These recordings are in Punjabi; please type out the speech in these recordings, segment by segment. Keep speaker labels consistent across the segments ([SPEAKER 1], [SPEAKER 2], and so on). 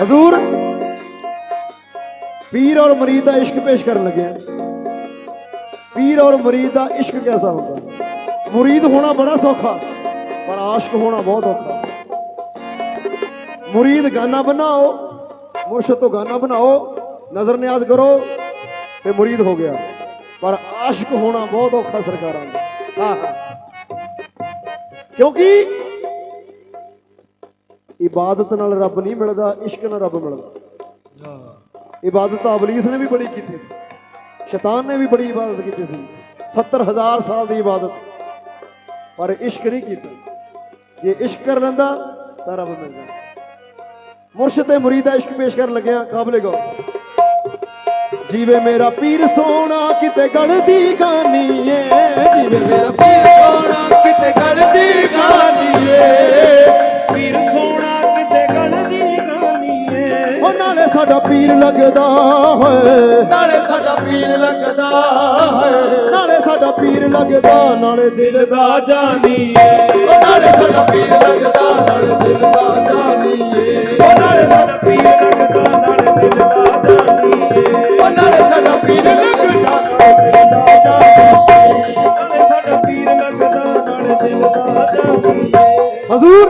[SPEAKER 1] ਹਜ਼ੂਰ, ਪੀਰ ਔਰ ਮਰੀਦ ਦਾ ਇਸ਼ਕ ਪੇਸ਼ ਕਰਨ ਲੱਗੇ ਹਾਂ ਪੀਰ ਔਰ ਮਰੀਦ ਦਾ ਇਸ਼ਕ ਕਿਹਦਾ ਹੁੰਦਾ? ਮੁਰੀਦ ਹੋਣਾ ਬੜਾ ਸੌਖਾ, ਪਰ ਆਸ਼ਕ ਹੋਣਾ ਬਹੁਤ ਔਖਾ। ਮੁਰੀਦ ਗਾਨਾ ਬਣਾਓ, ਮੁਰਸ਼ਦ ਤੋਂ ਗਾਨਾ ਬਣਾਓ, ਨਜ਼ਰ ਨਿਆਜ਼ ਕਰੋ, ਤੇ ਮੁਰੀਦ ਹੋ ਗਿਆ। ਪਰ ਆਸ਼ਕ ਹੋਣਾ ਬਹੁਤ ਔਖਾ ਸਰਕਾਰਾਂ ਦਾ। ਹਾਂ ਹਾਂ ਕਿਉਂਕਿ ਇਬਾਦਤ ਨਾਲ ਰੱਬ ਨਹੀਂ ਮਿਲਦਾ ਇਸ਼ਕ ਨਾਲ ਰੱਬ ਮਿਲਦਾ। ਇਬਾਦਤ ਅਬਲੀਸ ਨੇ ਵੀ ਬੜੀ ਕੀਤੀ ਸੀ। ਸ਼ੈਤਾਨ ਨੇ ਵੀ ਬੜੀ ਇਬਾਦਤ ਕੀਤੀ ਸੀ। 70000 ਸਾਲ ਦੀ ਇਬਾਦਤ। ਪਰ ਇਸ਼ਕ ਨਹੀਂ ਕੀਤਾ। ਜੇ ਇਸ਼ਕ ਕਰ ਲੈਂਦਾ ਤਾਂ ਰੱਬ ਮਿਲਦਾ ਮੁਰਸ਼ਿਦ ਤੇ ਮੁਰੀਦ ਦਾ ਇਸ਼ਕ ਪੇਸ਼ ਕਰਨ ਲੱਗਿਆ ਕਾਬਲੇ ਗੋ ਜੀਵੇ ਮੇਰਾ ਪੀਰ ਸੋਹਣਾ ਕਿਤੇ ਗਲਦੀ ਗਾਨੀ ਏ ਜੀਵੇ ਮੇਰਾ ਲੱਗਦਾ ਹੋਏ।
[SPEAKER 2] ਨਾਲੇ ਸਾਡਾ ਪੀਰ ਲੱਗਦਾ ਹੈ
[SPEAKER 1] ਨਾਲੇ ਸਾਡਾ ਪੀਰ ਲੱਗਦਾ। ਨਾਲੇ ਦਿਲ ਦਾ
[SPEAKER 2] ਜਾਨੀ ਏ ਉਹ ਨਾਲੇ ਸਾਡਾ ਪੀਰ ਲੱਗਦਾ। ਨਾਲੇ ਦਿਲ ਦਾ ਜਾਨੀ ਏ ਉਹ ਨਾਲੇ ਸਾਡਾ ਪੀਰ ਲੱਗਦਾ। ਨਾਲੇ ਦਿਲ ਦਾ ਜਾਨੀ ਏ ਉਹ ਨਾਲੇ ਸਾਡਾ ਪੀਰ ਲੱਗਦਾ। ਨਾਲੇ ਦਿਲ ਦਾ ਜਾਨੀ ਏ ਨਾਲੇ ਸਾਡਾ ਪੀਰ ਲੱਗਦਾ। ਨਾਲੇ ਦਿਲ ਦਾ ਜਾਨੀ ਏ
[SPEAKER 1] ਹਜ਼ੂਰ।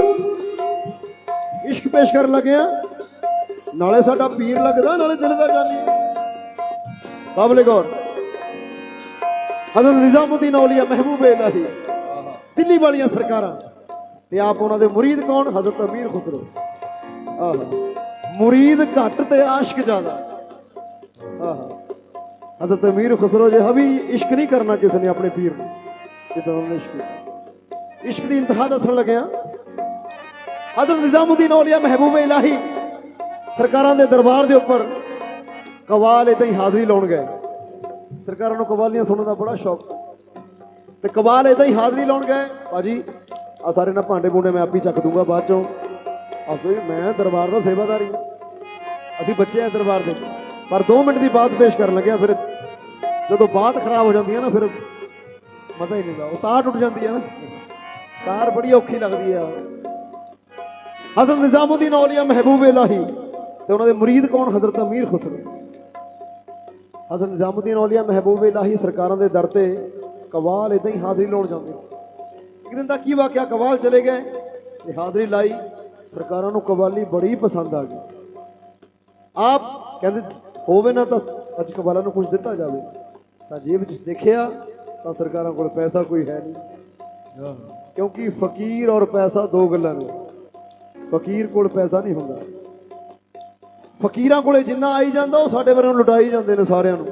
[SPEAKER 1] ਇਸ਼ਕ ਪੇਸ਼ ਕਰਨ ਲੱਗੇ ਆ। ਨਾਲੇ ਸਾਡਾ ਪੀਰ ਲੱਗਦਾ, ਨਾਲੇ ਦਿਲ ਦਾ ਜਾਨੀ। ਕਾਬਲੇ ਗੌਰ। ਹਜ਼ਰਤ ਨਿਜ਼ਾਮੁਦੀਨ ਔਲੀਆ ਮਹਿਬੂਬ ਇਲਾਹੀ। ਦਿੱਲੀ ਵਾਲੀਆਂ ਸਰਕਾਰਾਂ। ਤੇ ਆਪ ਉਹਨਾਂ ਦੇ ਮੁਰੀਦ ਕੌਣ? ਹਜ਼ਰਤ ਅਮੀਰ ਖੁਸਰੋ। ਆਹ। ਮੁਰੀਦ ਘੱਟ ਤੇ ਆਸ਼ਕ ਜ਼ਿਆਦਾ। ਆਹ। ਹਜ਼ਰਤ ਅਮੀਰ ਖੁਸਰੋ ਜੇ ਹਵੀ ਇਸ਼ਕ ਨਹੀਂ ਕਰਨਾ ਕਿਸੇ ਨੇ ਆਪਣੇ ਪੀਰ ਨੂੰ ਜਿੱਦਾਂ ਉਹਨੇ ਇਸ਼ਕ ਇਸ਼ਕ ਦੀ ਇੰਤਹਾ ਦੱਸਣ ਲੱਗਿਆ ਹਜ਼ਰਤ ਨਿਜ਼ਾਮੁਦੀਨ ਔਲੀਆ ਮਹਿਬੂਬ ਇਲਾਹੀ ਸਰਕਾਰਾਂ ਦੇ ਦਰਬਾਰ ਦੇ ਉੱਪਰ ਕਵਾਲ ਇਦਾਂ ਹੀ ਹਾਜ਼ਰੀ ਲਾਉਣ ਗਏ। ਸਰਕਾਰਾਂ ਨੂੰ ਕਵਾਲੀਆਂ ਸੁਣਨ ਦਾ ਬੜਾ ਸ਼ੌਕ ਸੀ। ਤੇ ਕਵਾਲ ਇਦਾਂ ਹੀ ਹਾਜ਼ਰੀ ਲਾਉਣ ਗਏ ਬਾਜੀ ਆ ਸਾਰੇ ਨਾ ਭਾਂਡੇ ਭੂੰਡੇ ਮੈਂ ਆਪ ਹੀ ਚੱਕ ਦੂੰਗਾ ਬਾਅਦ ਚੋਂ। ਅਸੀਂ ਮੈਂ ਦਰਬਾਰ ਦਾ ਸੇਵਾਦਾਰੀ ਹਾਂ ਅਸੀਂ ਬੱਚੇ ਆ ਦਰਬਾਰ ਦੇ। ਪਰ 2 ਮਿੰਟ ਦੀ ਬਾਤ ਪੇਸ਼ ਕਰਨ ਲੱਗਿਆ, ਫਿਰ ਜਦੋਂ ਬਾਤ ਖਰਾਬ ਹੋ ਜਾਂਦੀ ਹੈ ਨਾ, ਫਿਰ ਮਜ਼ਾ ਹੀ ਨਹੀਂ ਆਉਂਦਾ। ਉਹ ਤਾਰ ਟੁੱਟ ਜਾਂਦੀ ਹੈ ਨਾ। ਤਾਰ ਬੜੀ ਔਖੀ ਲੱਗਦੀ ਹੈ। ਹਜ਼ਰਤ ਨਿਜ਼ਾਮੁਦੀਨ ਔਲੀਆ ਮਹਿਬੂਬ ਇਲਾਹੀ ਤੇ ਉਹਨਾਂ ਦੇ ਮੁਰੀਦ ਕੌਣ? ਹਜ਼ਰਤ ਅਮੀਰ ਖੁਸਰੋ ਹਜ਼ਰਤ ਨਿਜ਼ਾਮੁਦੀਨ ਔਲੀਆ ਮਹਿਬੂਬ ਇਲਾਹੀ ਸਰਕਾਰਾਂ ਦੇ ਦਰ ਤੇ ਕਵਾਲ ਇਦਾਂ ਹੀ ਹਾਜ਼ਰੀ ਲਾਉਣ ਜਾਂਦੇ ਸੀ। ਇੱਕ ਦਿਨ ਦਾ ਕੀ ਵਾਕਿਆ? ਕਵਾਲ ਚਲੇ ਗਏ ਤੇ ਹਾਜ਼ਰੀ ਲਾਈ। ਸਰਕਾਰਾਂ ਨੂੰ ਕਵਾਲੀ ਬੜੀ ਪਸੰਦ ਆ ਗਈ। ਆਪ ਕਹਿੰਦੇ ਹੋਵੇ ਨਾ ਤਾਂ ਅੱਜ ਕਵਾਲਾਂ ਨੂੰ ਕੁਝ ਦਿੱਤਾ ਜਾਵੇ। ਤਾਂ ਜੇਬ ਵਿੱਚ ਦੇਖਿਆ ਤਾਂ ਸਰਕਾਰਾਂ ਕੋਲ ਪੈਸਾ ਕੋਈ ਹੈ ਨਹੀਂ। ਕਿਉਂਕਿ ਫਕੀਰ ਔਰ ਪੈਸਾ ਦੋ ਗੱਲਾਂ ਨੇ। ਫਕੀਰ ਕੋਲ ਪੈਸਾ ਨਹੀਂ ਹੁੰਦਾ। ਫਕੀਰਾਂ ਕੋਲੇ ਜਿੰਨਾ ਆਈ ਜਾਂਦਾ ਉਹ ਸਾਡੇ ਵਰੋਂ ਲੁਟਾਈ ਜਾਂਦੇ ਨੇ ਸਾਰਿਆਂ ਨੂੰ।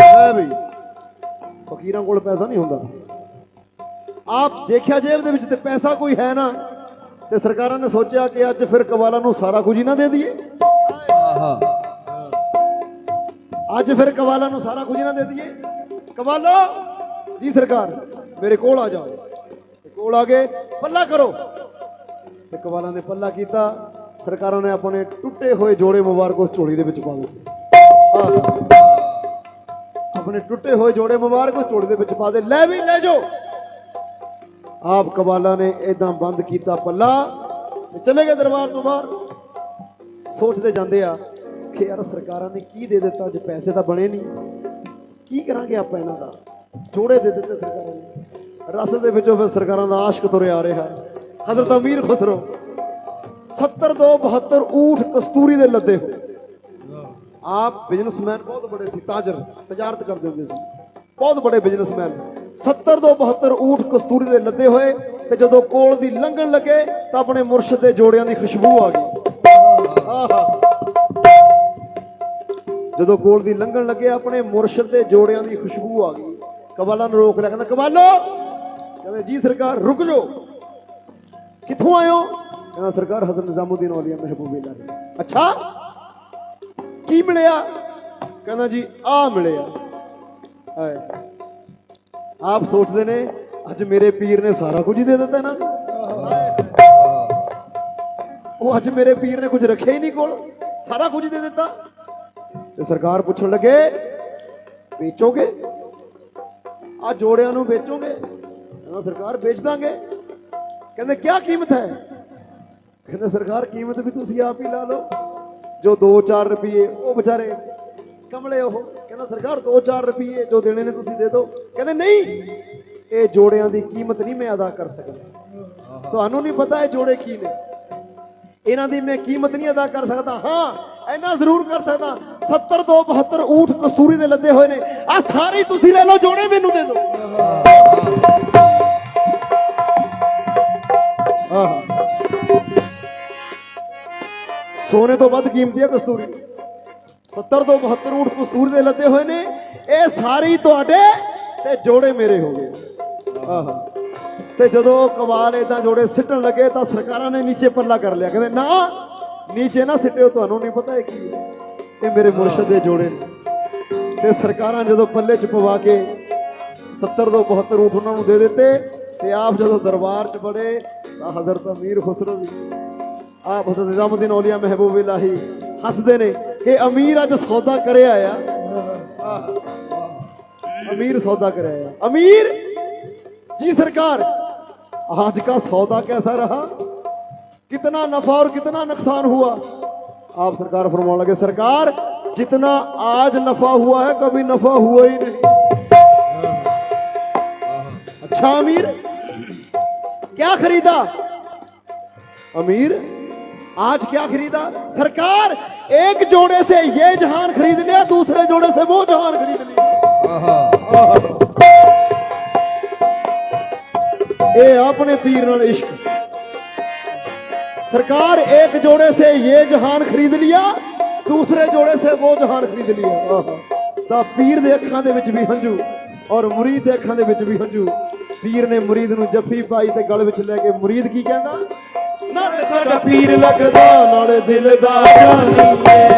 [SPEAKER 1] ਹੈ ਬਈ। ਫਕੀਰਾਂ ਕੋਲ ਪੈਸਾ ਨਹੀਂ ਹੁੰਦਾ। ਆਪ ਦੇਖਿਆ ਜੇਬ ਦੇ ਵਿੱਚ ਤੇ ਪੈਸਾ ਕੋਈ ਹੈ ਨਾ ਤੇ ਸਰਕਾਰਾਂ ਨੇ ਸੋਚਿਆ ਕਿ ਅੱਜ ਫਿਰ ਕਵਾਲਾਂ ਨੂੰ ਸਾਰਾ ਕੁਝ ਹੀ ਨਾ ਦੇ ਦਈਏ। ਅੱਜ ਫਿਰ ਕਵਾਲਾਂ ਨੂੰ ਸਾਰਾ ਕੁਝ ਹੀ ਨਾ ਦੇ ਦਈਏ। ਕਵਾਲੋ ਜੀ ਸਰਕਾਰ ਮੇਰੇ ਕੋਲ ਆ ਜਾਓ। ਕੋਲ ਆ ਗਏ ਪੱਲਾ ਕਰੋ। ਤੇ ਕਵਾਲਾਂ ਨੇ ਪੱਲਾ ਕੀਤਾ। ਸਰਕਾਰਾਂ ਨੇ ਆਪਣੇ ਟੁੱਟੇ ਹੋਏ ਜੋੜੇ ਮੁਬਾਰਕ ਉਸ ਝੋਲੀ ਦੇ ਵਿੱਚ ਪਾ ਦਿੱਤੇ। ਆਪਣੇ ਟੁੱਟੇ ਹੋਏ ਜੋੜੇ ਮੁਬਾਰਕ ਉਸ ਝੋਲੀ ਦੇ ਵਿੱਚ ਪਾ ਦੇ। ਲੈ ਵੀ ਲੈ ਜਾਓ। ਆਪ ਕਵਾਲਾਂ ਨੇ ਇਦਾਂ ਬੰਦ ਕੀਤਾ ਪੱਲਾ ਤੇ ਚਲੇ ਗਏ ਦਰਬਾਰ ਤੋਂ ਬਾਹਰ। ਸੋਚਦੇ ਜਾਂਦੇ ਆ ਕਿ ਯਾਰ ਸਰਕਾਰਾਂ ਨੇ ਕੀ ਦੇ ਦਿੱਤਾ, ਅੱਜ ਪੈਸੇ ਤਾਂ ਬਣੇ ਨਹੀਂ। ਕੀ ਕਰਾਂਗੇ ਆਪਾਂ ਇਹਨਾਂ ਦਾ? ਜੋੜੇ ਦੇ ਦਿੱਤੇ ਸਰਕਾਰਾਂ ਨੇ। ਰਸਤੇ ਦੇ ਵਿੱਚੋਂ ਫਿਰ ਸਰਕਾਰਾਂ ਦਾ ਆਸ਼ਕ ਤੁਰਿਆ ਆ ਰਿਹਾ। ਹਜ਼ਰਤ ਅਮੀਰ ਖੁਸਰੋ। 70 ਤੋਂ 72 ਊਠ ਕਸਤੂਰੀ ਦੇ ਲੱਦੇ ਹੋਏ। ਆਪ ਬਿਜ਼ਨਸਮੈਨ ਬਹੁਤ ਬੜੇ ਸੀ, ਤਾਜਰ, ਤਜਾਰਤ ਕਰਦੇ ਹੁੰਦੇ ਸੀ। ਬਹੁਤ ਬੜੇ ਬਿਜ਼ਨਸਮੈਨ 70 ਤੋਂ 72 ਊਠ ਕਸਤੂਰੀ ਦੇ ਲੱਦੇ ਹੋਏ ਤੇ ਜਦੋਂ ਕੋਲ ਦੀ ਲੰਘਣ ਲੱਗੇ ਤਾਂ ਆਪਣੇ ਮੁਰਸ਼ਿਦ ਦੇ ਜੋੜਿਆਂ ਦੀ ਖੁਸ਼ਬੂ ਆ ਗਈ। ਆਹਾ। ਜਦੋਂ ਕੋਲ ਦੀ ਲੰਘਣ ਲੱਗੇ, ਆਪਣੇ ਮੁਰਸ਼ਿਦ ਦੇ ਜੋੜਿਆਂ ਦੀ ਖੁਸ਼ਬੂ ਆ ਗਈ। ਕਵਾਲਾ ਨੂੰ ਰੋਕ ਲਿਆ, ਕਹਿੰਦਾ ਕਵਾਲੋ ਕਹਿੰਦੇ, ਜੀ ਸਰਕਾਰ, ਰੁਕ ਜਾਓ। ਕਿੱਥੋਂ ਆਇਓ ਕਹਿੰਦਾ ਸਰਕਾਰ ਹਜ਼ਰਤ ਨਿਜ਼ਾਮੁਦੀਨ ਔਲੀਆ ਮਹਿਬੂਬ ਇਲਾਹੀ ਅੱਛਾ? ਕੀ ਮਿਲਿਆ? ਕਹਿੰਦਾ ਜੀ ਆ ਮਿਲਿਆ। ਹਾਏ। ਆਪ ਸੋਚਦੇ ਨੇ, ਅੱਜ ਮੇਰੇ ਪੀਰ ਨੇ ਸਾਰਾ ਕੁਝ ਹੀ ਦੇ ਦਿੱਤਾ ਨਾ। ਉਹ ਅੱਜ ਮੇਰੇ ਪੀਰ ਨੇ ਕੁਝ ਰੱਖਿਆ ਹੀ ਨਹੀਂ ਕੋਲ। ਸਾਰਾ ਕੁਝ ਦੇ ਦਿੱਤਾ। ਤੇ ਸਰਕਾਰ ਪੁੱਛਣ ਲੱਗੇ, ਵੇਚੋਗੇ? ਆ ਜੋੜਿਆਂ ਨੂੰ ਵੇਚੋਗੇ? ਕਹਿੰਦਾ, ਸਰਕਾਰ ਵੇਚ ਦਾਂਗੇ। ਕਹਿੰਦੇ ਕੀ ਕੀਮਤ ਹੈ? ਕਹਿੰਦਾ, ਸਰਕਾਰ, ਕੀਮਤ ਵੀ ਤੁਸੀਂ ਆਪ ਹੀ ਲਾ ਲਓ। ਜੋ 2-4 ਰੁਪਏ ਉਹ ਵਿਚਾਰੇ ਕਮਲੇ ਉਹ। ਕਹਿੰਦਾ, ਸਰਕਾਰ 2-4 ਰੁਪਏ ਜੋ ਦੇਣੇ ਨੇ ਤੁਸੀਂ ਦੇ ਦਿਓ। ਕਹਿੰਦੇ, ਨਹੀਂ, ਇਹ ਜੋੜਿਆਂ ਦੀ ਕੀਮਤ ਨਹੀਂ ਮੈਂ ਅਦਾ ਕਰ ਸਕਦਾ। ਤੁਹਾਨੂੰ ਨਹੀਂ ਪਤਾ ਇਹ ਜੋੜੇ ਕੀ ਨੇ। ਇਹਨਾਂ ਦੀ ਮੈਂ ਕੀਮਤ ਨਹੀਂ ਅਦਾ ਕਰ ਸਕਦਾ। ਹਾਂ, ਇੰਨਾ ਜ਼ਰੂਰ ਕਰ ਸਕਦਾ। 70 ਤੋਂ 72 ਊਠ ਕਸਤੂਰੀ ਦੇ ਲੱਦੇ ਹੋਏ ਨੇ। ਆ ਸਾਰੇ ਤੁਸੀਂ ਲੈ ਲਓ, ਜੋੜੇ ਮੈਨੂੰ ਦੇ ਦਿਓ। ਆਹ। ਸੋਨੇ ਤੋਂ ਵੱਧ ਕੀਮਤੀ ਹੈ ਕਸਤੂਰੀ। 70 ਤੋਂ 72 ਊਠ ਕਸਤੂਰੀ ਦੇ ਲੱਦੇ ਹੋਏ ਨੇ। ਇਹ ਸਾਰੀ ਤੁਹਾਡੇ ਤੇ ਜੋੜੇ ਮੇਰੇ ਹੋ ਗਏ। ਆਹ। ਤੇ ਜਦੋਂ ਕਵਾਲ ਇਦਾਂ ਜੋੜੇ ਸਿੱਟਣ ਲੱਗੇ ਤਾਂ ਸਰਕਾਰਾਂ ਨੇ ਨੀਚੇ ਪੱਲਾ ਕਰ ਲਿਆ। ਕਹਿੰਦੇ, ਨਾ, ਨੀਚੇ ਨਾ ਸਿੱਟਿਓ, ਤੁਹਾਨੂੰ ਨਹੀਂ ਪਤਾ ਇਹ ਕੀ ਹੈ। ਇਹ ਮੇਰੇ ਮੁਰਸ਼ਦ ਦੇ ਜੋੜੇ ਨੇ। ਤੇ ਸਰਕਾਰਾਂ ਜਦੋਂ ਪੱਲੇ ਚ ਪਵਾ ਕੇ 70 ਤੋਂ 72 ਊਠ ਉਹਨਾਂ ਨੂੰ ਦੇ ਦਿੱਤੇ ਤੇ ਆਪ ਜਦੋਂ ਦਰਬਾਰ ਚ ਬੜੇ ਤਾਂ ਹਜ਼ਰਤ ਅਮੀਰ ਖੁਸਰੋ ਜੀ ਆਪ ਹਜ਼ਰਤ ਨਿਜ਼ਾਮੁਦੀਨ ਔਲੀਆ ਮਹਿਬੂਬ ਇਲਾਹੀ ਹੱਸਦੇ ਨੇ ਕਿ ਅਮੀਰ ਅੱਜ ਸੌਦਾ ਕਰਿਆ ਆ ਆਹ, ਅਮੀਰ ਸੌਦਾ ਕਰਿਆ ਆ ਅਮੀਰ जी सरकार आज का सौदा कैसा रहा कितना नफा और कितना नुकसान हुआ आप सरकार फरमाने लगे सरकार जितना आज नफा हुआ है कभी नफा हुआ ही नहीं अच्छा अमीर क्या खरीदा अमीर आज क्या खरीदा सरकार एक जोड़े से ये जहान खरीद लिया दूसरे जोड़े से वो जहान खरीद लिया ये अपने पीर नाल इश्क सरकार एक जोड़े से ये जहान खरीद लिया दूसरे जोड़े से वो जहान खरीद लिया आहा। ਤਾਂ ਪੀਰ ਦੇ ਅੱਖਾਂ ਦੇ ਵਿੱਚ ਵੀ ਹੰਝੂ ਔਰ ਮੁਰੀਦ ਦੇ ਅੱਖਾਂ ਦੇ ਵਿੱਚ ਵੀ ਹੰਝੂ ਪੀਰ ਨੇ ਮੁਰੀਦ ਨੂੰ ਜੱਫੀ ਪਾਈ ਤੇ ਗਲ ਵਿੱਚ ਲੈ ਕੇ ਮੁਰੀਦ ਕੀ ਕਹਿੰਦਾ ਨਾਲੇ ਸਾਡਾ ਪੀਰ ਲੱਗਦਾ ਨਾਲੇ ਦਿਲ ਦਾ ਜਾਨੀਏ